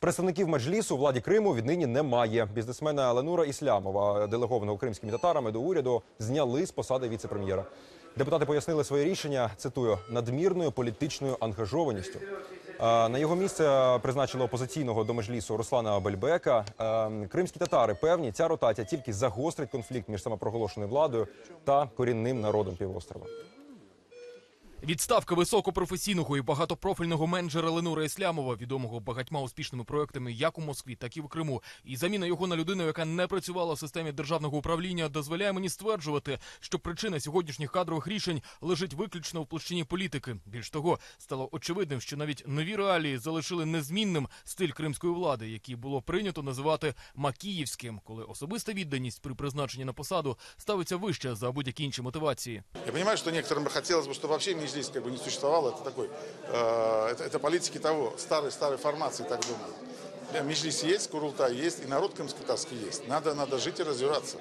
Представників меджлісу владі Криму віднині немає. Бізнесмена Ленура Іслямова, делегованого кримськими татарами до уряду, зняли з посади віце-прем'єра. Депутати пояснили своє рішення. Цитую надмірною політичною ангажованістю. Е, На його місце призначили опозиційного до меджлісу Руслана Бельбека. Е, Кримські татари певні, ця ротація тільки загострить конфлікт між самопроголошеною владою та корінним народом півострова. Відставка високопрофесійного і багатопрофільного менеджера Ленура Іслямова, відомого багатьма успішними проектами як у Москві, так і в Криму, і заміна його на людину, яка не працювала в системі державного управління, дозволяє мені стверджувати, що причина сьогоднішніх кадрових рішень лежить виключно в площині політики. Більш того, стало очевидним, що навіть нові реалії залишили незмінним стиль кримської влади, який було прийнято називати макіївським, коли особиста відданість при призначенні на посаду ставиться вище за будь-які інші мотивації. Я понимаю, что некоторым бы хотелось бы, чтобы вообще Межлис как бы не существовало. Это такой, э, это, это политики того, старой-старой формации так думают. Да, Межлис есть, Курултай есть, и народ крымско-татарский есть. Надо, надо жить и развиваться.